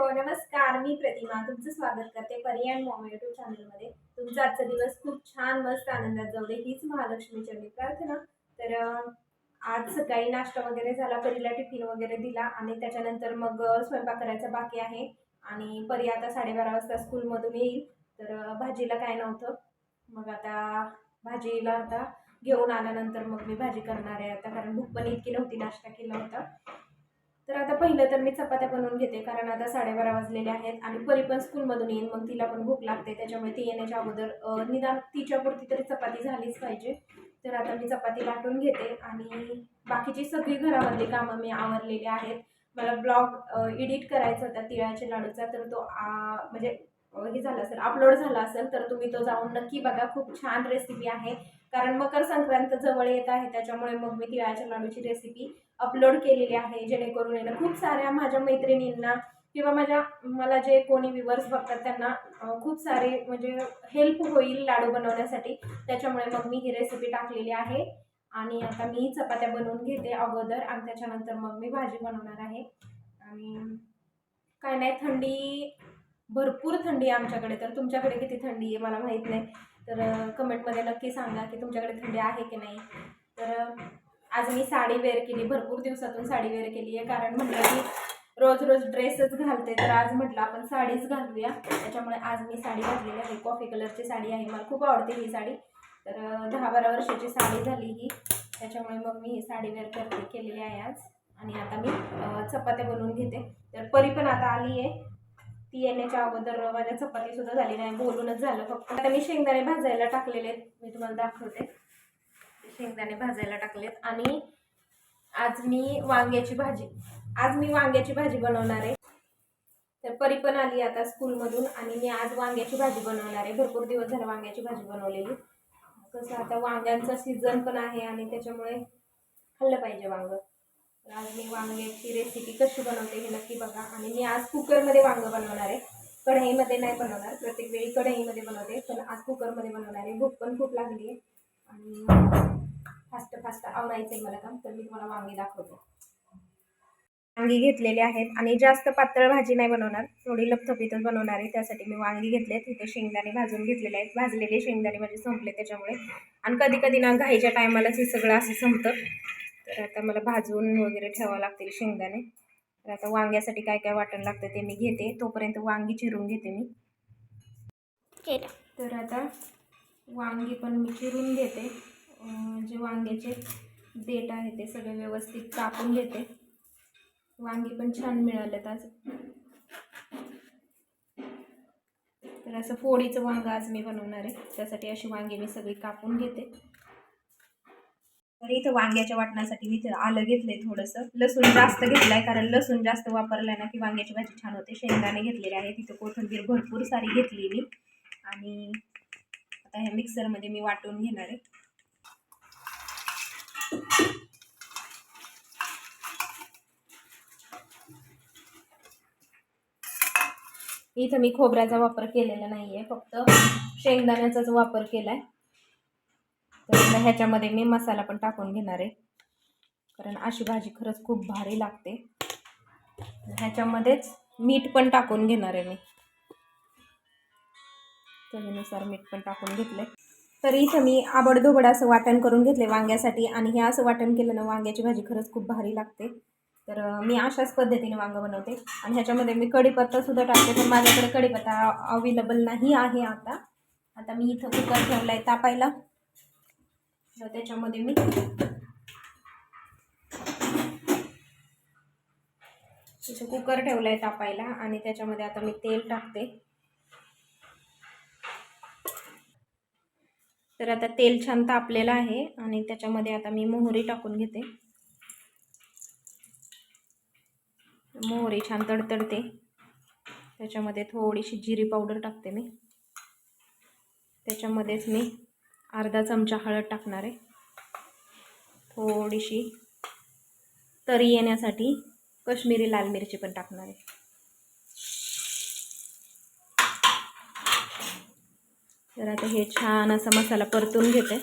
हो नमस्कार. मी प्रतिमा. तुमचं स्वागत करते पर्याय मॉम युट्यूब चॅनलमध्ये तुमचा आजचा दिवस खूप छान मस्त आनंदात जाऊ दे हीच महालक्ष्मीची मी प्रार्थना. तर आज सकाळी नाश्ता वगैरे झाला परीला टिफिन वगैरे दिला आणि त्याच्यानंतर मग स्वयंपाक करायचा बाकी आहे. आणि परी आता साडेबारा वाजता स्कूलमधून येईल. तर भाजीला काय नव्हतं. मग आता भाजीला आता घेऊन आल्यानंतर मग मी भाजी करणार आहे. आता कारण भूक पण इतकी नव्हती नाश्ता केला होता. तर आता पहिलं तर मी चपात्या बनवून घेते कारण आता साडेबारा वाजलेले आहेत आणि परी पण स्कूलमधून येईन मग तिला पण भूक लागते त्याच्यामुळे ती येण्याच्या अगोदर निदान तिच्यापुरती तरी चपाती झालीच पाहिजे. तर आता मी चपाती लाटून घेते आणि बाकीची सगळी घरामधली कामं मी आवरलेली आहेत. मला ब्लॉग एडिट करायचा होता तिळाच्या लाडूचा तर तो म्हणजे हे झालं असेल अपलोड झाला असेल तर तुम्ही तो जाऊन नक्की बघा. खूप छान रेसिपी आहे. कारण मकर संक्रांत जवळ येत आहे त्याच्यामुळे मग मी तिळाच्या लाडूची रेसिपी अपलोड केलेली आहे जेणेकरून येणं खूप साऱ्या माझ्या मैत्रिणींना किंवा माझ्या मला जे कोणी व्ह्युअर्स बघतात त्यांना खूप सारे म्हणजे हेल्प होईल लाडू बनवण्यासाठी. त्याच्यामुळे मग मी ही रेसिपी टाकलेली आहे. आणि आता मी चपात्या बनवून घेते अगोदर आणि त्याच्यानंतर मग मी भाजी बनवणार आहे. आणि काय नाही थंडी भरपूर थंडी आहे आमच्याकडे तर तुमच्याकडे किती थंडी आहे मला माहीत नाही. तर कमेंटमध्ये नक्की सांगा की तुमच्याकडे थंडी आहे की नाही. तर आज मी साडी वेअर केली भरपूर दिवसातून साडी वेअर केली आहे. कारण म्हटलं की रोज रोज ड्रेसच घालते तर आज म्हटलं आपण साडीच घालूया. त्याच्यामुळे आज मी साडी घातलेली आहे. कॉफी कलरची साडी आहे. मला खूप आवडते ही साडी. तर दहा बारा वर्षाची साडी झाली ही. त्याच्यामुळे मग मी ही साडी वेअर करते केलेली आहे आज. आणि आता मी चपात्या बनवून घेते. तर परी पण आता आली आहे. ती येण्याच्या अगोदर माझ्या चपाती सुद्धा झाली नाही बोलूनच झालं फक्त. आता मी शेंगदाणे भाजायला टाकलेले आहेत मी तुम्हाला दाखवते. शेंगदाणे भाजायला टाकलेत. आणि आज मी वांग्याची भाजी आज मी वांग्याची भाजी बनवणार आहे. तर परी पण आली आता स्कूलमधून आणि मी आज वांग्याची भाजी बनवणार आहे. भरपूर दिवस झाला वांग्याची भाजी बनवलेली. कसं आता वांग्यांचा सीझन पण आहे आणि त्याच्यामुळे खाल्लं पाहिजे वांगं. आज मी वांग्याची रेसिपी कशी बनवते हे नक्की बघा. आणि मी आज कुकरमध्ये वांगं बनवणार आहे. कढईमध्ये नाही बनवणार. प्रत्येक वेळी कढईमध्ये बनवते. पण आज कुकरमध्ये बनवणार आहे. भूक पण खूप लागली आहे. आणि फास्ट फास्ट आवरायचं आहे मला काम. तर मी तुम्हाला वांगी दाखवते. वांगी घेतलेली आहेत. आणि जास्त पातळ भाजी नाही बनवणार. थोडी लपथपीतच बनवणार आहे. त्यासाठी मी वांगी घेतलेत तिथे शेंगदाणे भाजून घेतलेले आहेत. भाजलेले शेंगदाणे माझे संपले त्याच्यामुळे. आणि कधी कधी ना घाईच्या टायमालाच हे सगळं असं संपतं. तर आता मला भाजून वगैरे ठेवावं लागतील शेंगदाणे. तर आता वांग्यासाठी काय काय वाटण लागतं ते मी घेते. तोपर्यंत वांगी चिरून घेते मी. तर आता वांगी पण मी चिरून घेते. जे वांग्याचे देठ आहे ते सगळे व्यवस्थित कापून घेते. वांगी पण छान मिळालेत आज. तर असं फोडीचं वांग आज मी बनवणार आहे. त्यासाठी अशी वांगी मी सगळी कापून घेते. तर इथं वांग्याच्या वाटण्यासाठी मी इथं आलं घेतलंय थोडंसं. लसूण जास्त घेतलंय कारण लसूण जास्त वापरलाय ना की वांग्याची भाजी छान होते. शेंगदाणे घेतलेले आहे तिथं कोथिंबीर भरपूर सारी घेतली मी. आणि आता ह्या मिक्सरमध्ये मी वाटून घेणार आहे. इथं मी खोबऱ्याचा वापर केलेला नाही आहे फक्त शेंगदाण्याचाच वापर केला आहे तर ह्याच्यामध्ये मी मसाला पण टाकून घेणार आहे. कारण अशी भाजी खरंच खूप भारी लागते. ह्याच्यामध्येच मीठ पण टाकून घेणार आहे मी. चवीनुसार मीठ पण टाकून घेतले तर इथं मी आबडधोबड असं वाटण करून घेतले वांग्यासाठी आणि हे असं वाटण केलं ना वांग्याची भाजी खरंच खूप भारी लागते. तर मी अशाच पद्धतीने वांगं बनवते. आणि ह्याच्यामध्ये मी कढीपत्तासुद्धा टाकते. पण माझ्याकडे कढीपत्ता अवेलेबल नाही आहे आता. आता मी इथं कुकर ठेवला आहे तापायला. त्याच्यामध्ये मी इथं कुकर ठेवला आहे तापायला आणि त्याच्यामध्ये आता मी तेल टाकते. तर आता तेल छान तापलेलं आहे आणि त्याच्यामध्ये आता मी मोहरी टाकून घेते. मोहरी छान तडतडते. त्याच्यामध्ये थोडीशी जिरी पावडर टाकते मी. त्याच्यामध्येच मी अर्धा चमचा हळद टाकणार आहे. थोडीशी. तरी येण्यासाठी कश्मीरी लाल मिरची पण टाकणार आहे. तर आता हे छान असा मसाला परतून घेते.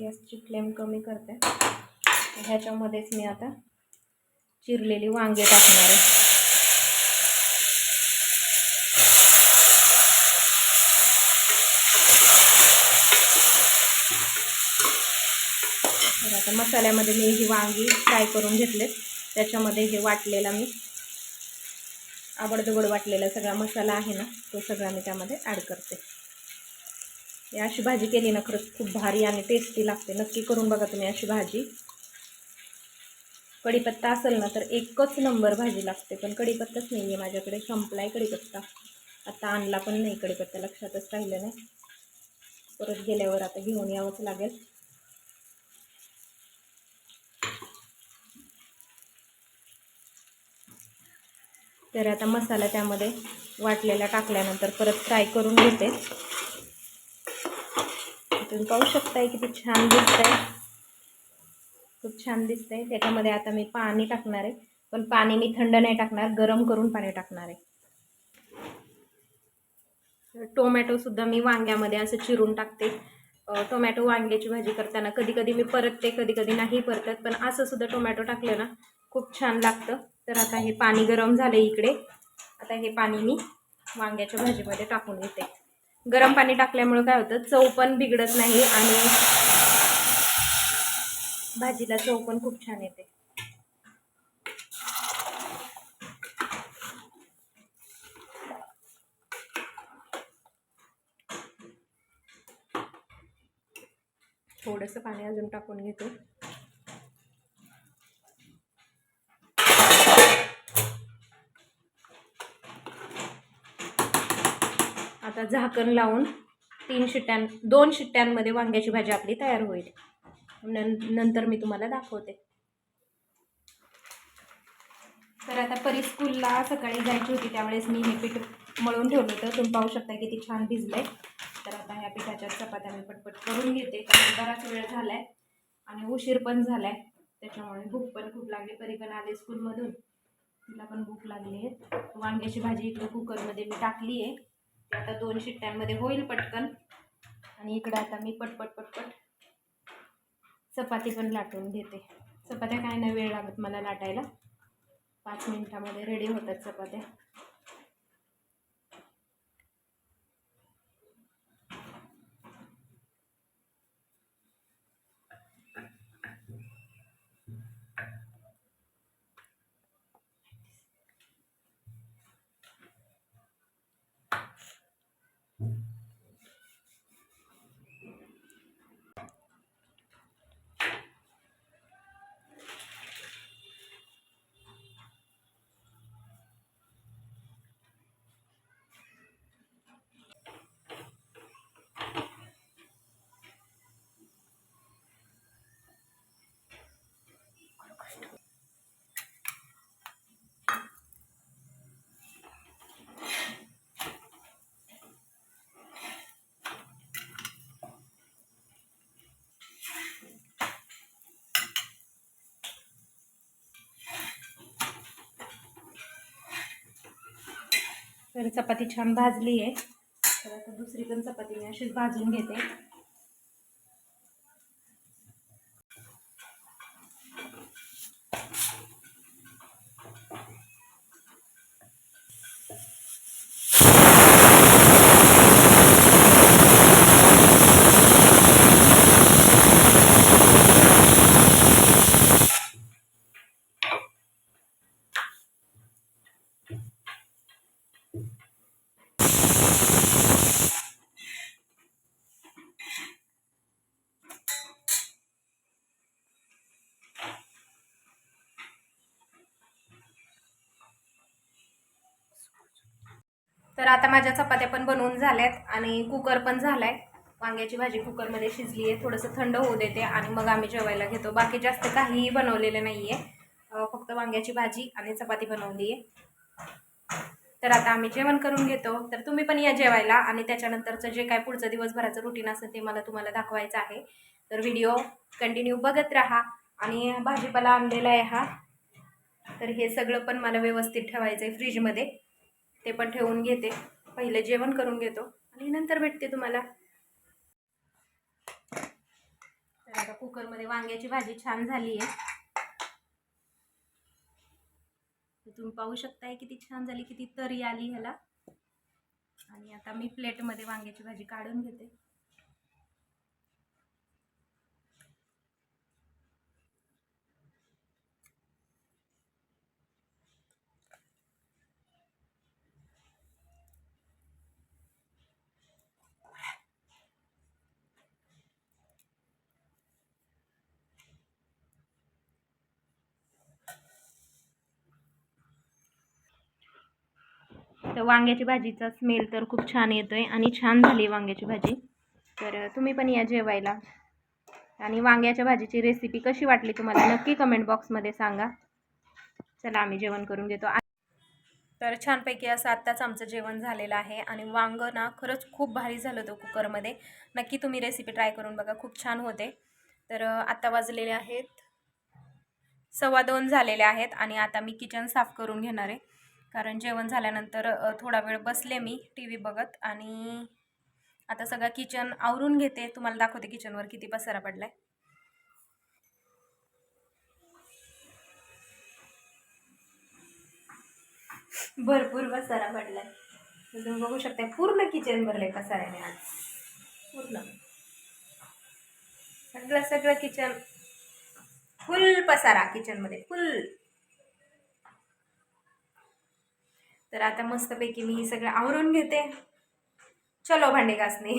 गॅसची फ्लेम कमी करते. ह्याच्यामध्येच मी आता चिरलेली वांगे टाकणार आहे तर आता मसाल्यामध्ये मी ही वांगी फ्राय करून घेतलेत. त्याच्यामध्ये हे वाटलेला मी आवडदवड वाटलेला सगळा मसाला आहे ना तो सगळा मी त्यामध्ये ॲड करते. या अशी भाजी केली ना खरंच खूप भारी आणि टेस्टी लागते. नक्की करून बघा तुम्ही अशी भाजी. कढीपत्ता असेल ना तर एकच नंबर भाजी लागते. पण कढीपत्ताच नाही आहे माझ्याकडे संपला आहे कढीपत्ता. आता आणला पण नाही कढीपत्ता लक्षातच राहिलं नाही. परत गेल्यावर आता घेऊन यावंच लागेल. तर आता मसाला त्यामध्ये वाटलेला टाकल्यानंतर परत फ्राय करून घेते. तुम्ही पाहू शकताय किती छान दिसतंय. खूप छान दिसतंय. त्याच्यामध्ये आता मी पाणी टाकणार आहे. पण पाणी मी थंड नाही टाकणार गरम करून पाणी टाकणार आहे. टोमॅटोसुद्धा मी वांग्यामध्ये असं चिरून टाकते. टोमॅटो वांग्याची भाजी करताना कधी कधी मी परतते कधी कधी नाही परतत पण असं सुद्धा टोमॅटो टाकलं ना खूप छान लागतं. तर आता हे पाणी गरम झालं इकडे. आता हे पाणी मी वांग्याच्या भाजीमध्ये टाकून घेते. गरम पाणी टाकल्यामुळं काय होतं चव पण बिघडत नाही आणि भाजीला चव पण खूप छान येते. थोडंसं पाणी अजून टाकून घेतो. आता झाकण लावून तीन शिट्ट्यां दोन शिट्ट्यांमध्ये वांग्याची भाजी आपली तयार होईल. नं नंतर मी तुम्हाला दाखवते. तर आता परी स्कूलला सकाळी जायची होती त्यावेळेस मी हे पीठ मळून ठेवलं होतं. तुम्ही पाहू शकता किती छान भिजलंय. तर आता ह्या पिठाच्या चपात्या मी पटपट करून घेते. कारण बराच वेळ झालाय आणि उशीर पण झालाय. त्याच्यामुळे भूक पण खूप लागली. परी पण आले स्कूलमधून. तिला पण भूक लागली आहे. वांग्याची भाजी इकडे कुकरमध्ये मी टाकली आहे ते आता दोन शिट्ट्यांमध्ये होईल पटकन. आणि इकडं आता मी पटपट पटपट चपाती पण लाटून घेते. चपात्या काय नाही वेळ लागत मला लाटायला. पाच मिनिटामध्ये रेडी होतात चपात्या. तर चपाती छान भाजली आहे. तर आता दुसरी पण चपाती मी अशीच भाजून घेते. तर आता माझ्या चपात्या पण बनवून झाल्यात आणि कुकर पण झाला आहे वांग्याची भाजी कुकरमध्ये शिजली आहे थोडंसं थंड होऊ देते आणि मग आम्ही जेवायला घेतो. बाकी जास्त काहीही बनवलेलं नाही आहे फक्त वांग्याची भाजी आणि चपाती बनवली आहे तर आता आम्ही जेवण करून घेतो. तर तुम्ही पण या जेवायला आणि त्याच्यानंतरचं जे काय पुढचं दिवसभराचं रुटीन असेल ते मला तुम्हाला दाखवायचं आहे. तर व्हिडिओ कंटिन्यू बघत राहा आणि भाजीपाला आणलेला आहे हा. तर हे सगळं पण मला व्यवस्थित ठेवायचं आहे फ्रीजमध्ये ते पण ठेवून घेते. पहिले जेवण करून घेतो आणि नंतर भेटते तुम्हाला. तर आता कुकरमध्ये वांग्याची भाजी छान झाली आहे. तुम्ही पाहू शकताय किती छान झाली किती तरी आली ह्याला. आणि आता मी प्लेटमध्ये वांग्याची भाजी काढून घेते. तर वांग्याची भाजीचा स्मेल तर खूप छान येतो आहे आणि छान झाली वांग्याची भाजी. तर तुम्ही पण या जेवायला. आणि वांग्याच्या भाजीची रेसिपी कशी वाटली तुम्हाला नक्की कमेंट बॉक्समध्ये सांगा. चला आम्ही जेवण करून घेतो. आ- तर छानपैकी असं आत्ताच आमचं जेवण झालेलं आहे. आणि वांग ना खरंच खूप भारी झालं होतं कुकरमध्ये. नक्की तुम्ही रेसिपी ट्राय करून बघा खूप छान होते. तर आत्ता वाजलेले आहेत सव्वा दोन झालेले आहेत. आणि आता मी किचन साफ करून घेणार आहे. कारण जेवण झाल्यानंतर थोडा वेळ बसले मी टी व्ही बघत आणि आता सगळं किचन आवरून घेते. तुम्हाला दाखवते किचनवर किती पसारा पडलाय. भरपूर पसारा पडलाय. तुम्ही बघू शकता पूर्ण किचन भरले पसाऱ्याने आज. पूर्ण. सगळं सगळं किचन फुल पसारा किचनमध्ये फुल. तर आता मस्तपैकी मी हे सगळं आवरून घेते. चलो भांडे घासणे.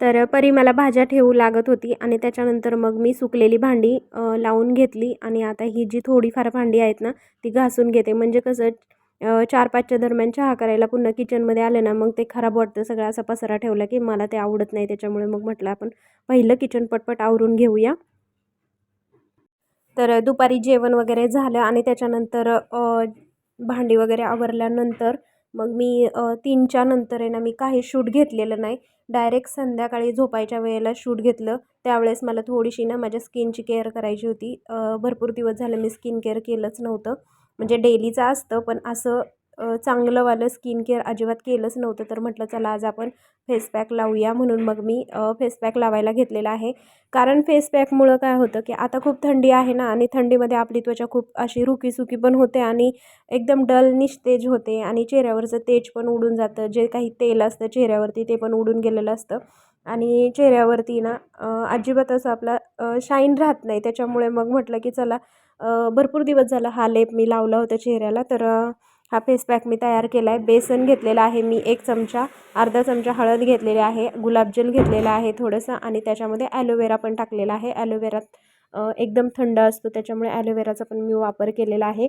तर परी मला भाज्या ठेवू लागत होती आणि त्याच्यानंतर मग मी सुकलेली भांडी लावून घेतली आणि आता ही जी थोडीफार भांडी आहेत ना ती घासून घेते. म्हणजे कसं चार पाचच्या दरम्यान चहा करायला पुन्हा किचनमध्ये आले ना मग ते खराब वाटतं. सगळा असा पसारा ठेवला की मला ते आवडत नाही. त्याच्यामुळे मग म्हटलं आपण पहिलं किचन पटपट आवरून घेऊया. तर दुपारी जेवण वगैरे झालं आणि त्याच्यानंतर भांडी वगैरे आवरल्यानंतर मग मी तीनच्या नंतर आहे ना मी काही शूट घेतलेलं नाही. डायरेक्ट संध्याकाळी झोपायच्या वेळेला शूट घेतलं. त्यावेळेस मला थोडीशी ना माझ्या स्किनची केअर करायची होती. भरपूर दिवस झालं मी स्किन केअर केलंच नव्हतं. म्हणजे डेलीचं असतं पण असं चांगलंवालं स्किन केअर अजिबात केलंच नव्हतं तर म्हटलं चला आज आपण फेस पॅक लावूया म्हणून मग मी फेस पॅक लावायला घेतलेला आहे. कारण फेस पॅकमुळं काय होतं की आता खूप थंडी आहे ना आणि थंडीमध्ये आपली त्वचा खूप अशी रुकीसुकी पण होते आणि एकदम डल निस्तेज होते आणि चेहऱ्यावरचं तेज पण उडून जातं जे काही तेल असतं चेहऱ्यावरती ते पण उडून गेलेलं असतं. आणि चेहऱ्यावरती ना अजिबात असं आपला शाईन राहत नाही त्याच्यामुळे मग म्हटलं की चला भरपूर दिवस झाला हा लेप मी लावला होता चेहऱ्याला तर हा फेस पॅक मी तयार केला आहे बेसन घेतलेला आहे मी एक चमचा अर्धा चमचा हळद घेतलेली आहे गुलाबजल घेतलेला आहे थोडंसं आणि त्याच्यामध्ये ॲलोवेरा पण टाकलेला आहे. ॲलोवेरात एकदम थंड असतो त्याच्यामुळे ॲलोवेराचा पण मी वापर केलेला आहे.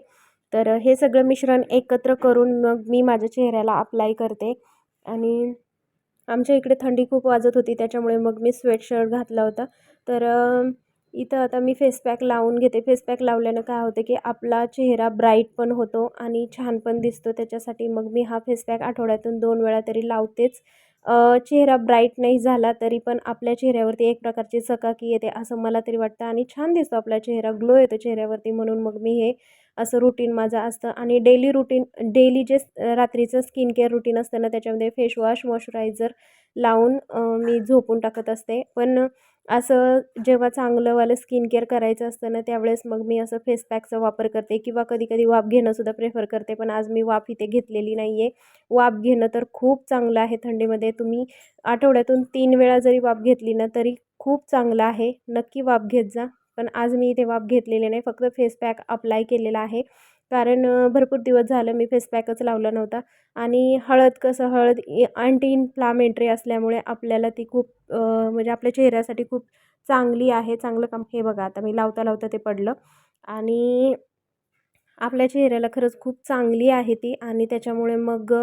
तर हे सगळं मिश्रण एकत्र करून मग मी माझ्या चेहऱ्याला अप्लाय करते आणि आमच्या इकडे थंडी खूप वाजत होती त्याच्यामुळे मग मी स्वेटशर्ट घातला होता. तर इथं आता मी फेस पॅक लावून घेते. फेसपॅक लावल्यानं काय होतं की आपला चेहरा ब्राईट पण होतो आणि छान पण दिसतो. त्याच्यासाठी मग मी हा फेसपॅक आठवड्यातून दोन वेळा तरी लावतेच. चेहरा ब्राईट नाही झाला तरी पण आपल्या चेहऱ्यावरती एक प्रकारची चकाकी येते असं मला तरी वाटतं आणि छान दिसतो आपला चेहरा. ग्लो येतो चेहऱ्यावरती म्हणून मग मी हे असं रुटीन माझं असतं. आणि डेली रुटीन डेली जे रात्रीचं स्किन केअर रुटीन असतं ना त्याच्यामध्ये फेसवॉश मॉइश्चरायझर लावून मी झोपून टाकत असते. पण असं जेव्हा चांगलंवालं स्किन केअर करायचं असतं ना त्यावेळेस मग मी असं फेस पॅकचा वापर करते किंवा कधी कधी वाफ घेणंसुद्धा प्रेफर करते. पण आज मी वाफ इथे घेतलेली नाही आहे वाफ घेणं तर खूप चांगलं आहे थंडीमध्ये. तुम्ही आठवड्यातून तीन वेळा जरी वाफ घेतली ना तरी खूप चांगलं आहे. नक्की वाफ घेत जा. पण आज मी इथे वाफ घेतलेली नाही. फक्त फेस पॅक अप्लाय केलेला आहे. कारण भरपूर दिवस झालं मी फेस पॅकच लावला नव्हता. आणि हळद कसं हळद अँटी इन्फ्लामेंटरी असल्यामुळे आपल्याला ती खूप म्हणजे आपल्या चेहऱ्यासाठी खूप चांगली आहे चांगलं काम. हे बघा आता मी लावता लावता ते पडलं. आणि आपल्या चेहऱ्याला खरंच खूप चांगली आहे ती आणि त्याच्यामुळे मग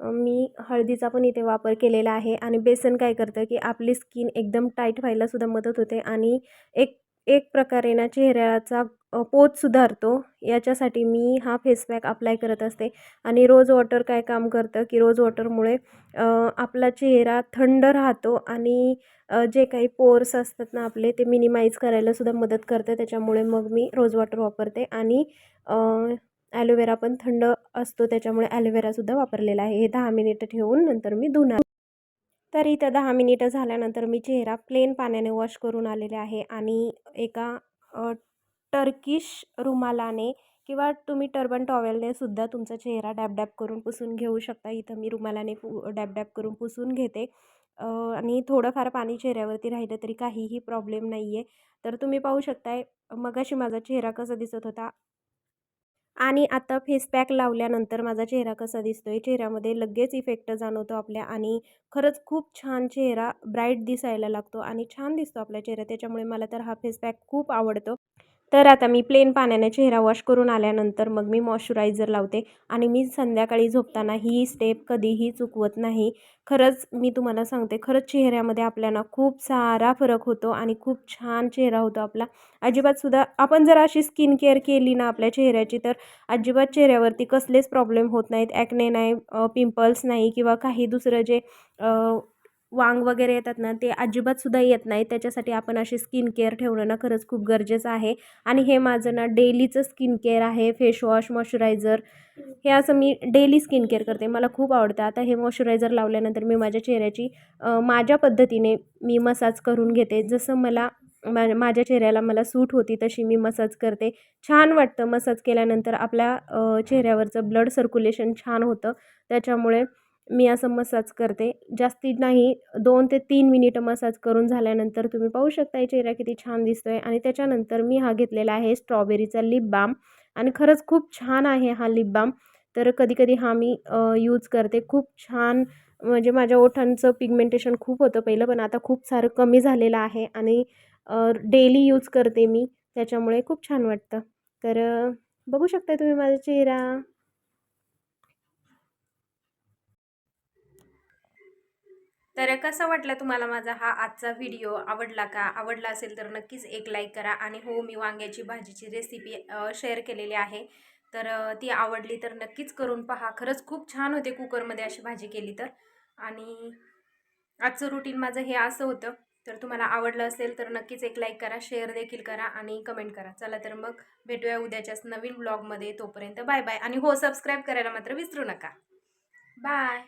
मी हळदीचा पण इथे वापर केलेला आहे. आणि बेसन काय करतं की आपली स्किन एकदम टाईट व्हायलासुद्धा मदत होते. आणि एक एक प्रकारे ना चेहऱ्याचा पोत सुधारतो. याच्यासाठी मी हा फेसपॅक अप्लाय करत असते. आणि रोज वॉटर काय काम करतं की रोज वॉटरमुळे आपला चेहरा थंड राहतो आणि जे काही पोर्स असतात ना आपले ते मिनिमाइज करायला सुद्धा मदत करतं. त्याच्यामुळे मग मी रोज वॉटर वापरते आणि ॲलोवेरा पण थंड असतो. त्याच्यामुळे ॲलोवेरासुद्धा वापरलेला आहे. हे दहा मिनिटं ठेवून नंतर मी धुणार. तर इथं दहा मिनिटं झाल्यानंतर मी चेहरा प्लेन पाण्याने वॉश करून आलेले आहे. आणि एका टर्किश रुमालाने किंवा तुम्ही टर्बन टॉवेलने सुद्धा तुमचा चेहरा डॅब करून पुसून घेऊ शकता. इथं मी रुमालाने पु डॅब करून पुसून घेते. आणि थोडंफार पाणी चेहऱ्यावरती राहिलं तरी काहीही प्रॉब्लेम नाही आहे तर तुम्ही पाहू शकताय मगाशी माझा चेहरा कसा दिसत होता. आणि आता फेस पॅक लावल्यानंतर माझा चेहरा कसा दिसतो आहे चेहऱ्यामध्ये लगेच इफेक्ट जाणवतो आपल्या आणि खरंच खूप छान चेहरा ब्राईट दिसायला लागतो आणि छान दिसतो आपला चेहरा. त्याच्यामुळे मला तर हा फेस पॅक खूप आवडतो. तर आता मी प्लेन पाण्याने चेहरा वॉश करून आल्यानंतर मग मी मॉइश्चरायझर लावते. आणि मी संध्याकाळी झोपताना ही स्टेप कधीही चुकवत नाही. खरंच मी तुम्हाला सांगते खरंच चेहऱ्यामध्ये आपल्याला खूप सारा फरक होतो आणि खूप छान चेहरा होतो आपला. अजिबातसुद्धा आपण जर अशी स्किन केअर केली ना आपल्या चेहऱ्याची तर अजिबात चेहऱ्यावरती कसलेच प्रॉब्लेम होत नाहीत. ॲक्ने नाही पिंपल्स नाही किंवा काही दुसरं जे वांग वगैरे येतात ना ते अजिबातसुद्धा येत नाही. त्याच्यासाठी आपण अशी स्किन केअर ठेवणं ना खरंच खूप गरजेचं आहे. आणि हे माझं ना डेलीचं स्किन केअर आहे. फेसवॉश मॉइश्चरायझर हे असं मी डेली स्किन केअर करते. मला खूप आवडतं. आता हे मॉइश्चरायझर लावल्यानंतर मी माझ्या चेहऱ्याची माझ्या पद्धतीने मी मसाज करून घेते. जसं मला मा माझ्या चेहऱ्याला मला सूट होती तशी मी मसाज करते. छान वाटतं मसाज केल्यानंतर आपल्या चेहऱ्यावरचं ब्लड सर्क्युलेशन छान होतं. त्याच्यामुळे मी असं मसाज करते. जास्ती नाही दोन ते तीन मिनिटं मसाज करून झाल्यानंतर तुम्ही पाहू शकता चेहरा किती छान दिसतो आहे आणि त्याच्यानंतर मी हा घेतलेला आहे स्ट्रॉबेरीचा लिप बाम आणि खरंच खूप छान आहे हा लिप बाम तर कधी कधी हा मी यूज करते. खूप छान म्हणजे माझ्या ओठांचं पिगमेंटेशन खूप होतं पहिलं पण आता खूप सारं कमी झालेलं आहे. आणि डेली यूज करते मी. त्याच्यामुळे खूप छान वाटतं. तर बघू शकता तुम्ही माझा चेहरा. तर कसा वाटला तुम्हाला माझा हा आजचा व्हिडिओ? आवडला का? आवडला असेल तर नक्कीच एक लाईक करा आणि हो मी वांग्याची भाजीची रेसिपी शेअर केलेली आहे. तर ती आवडली तर नक्कीच करून पहा. खरंच खूप छान होते कुकरमध्ये अशी भाजी केली तर. आणि आजचं रुटीन माझं हे असं होतं. तर तुम्हाला आवडलं असेल तर नक्कीच एक लाईक करा शेअर देखील करा आणि कमेंट करा. चला तर मग भेटूया उद्याच्याच नवीन ब्लॉगमध्ये तोपर्यंत बाय बाय आणि हो सबस्क्राईब करायला मात्र विसरू नका. बाय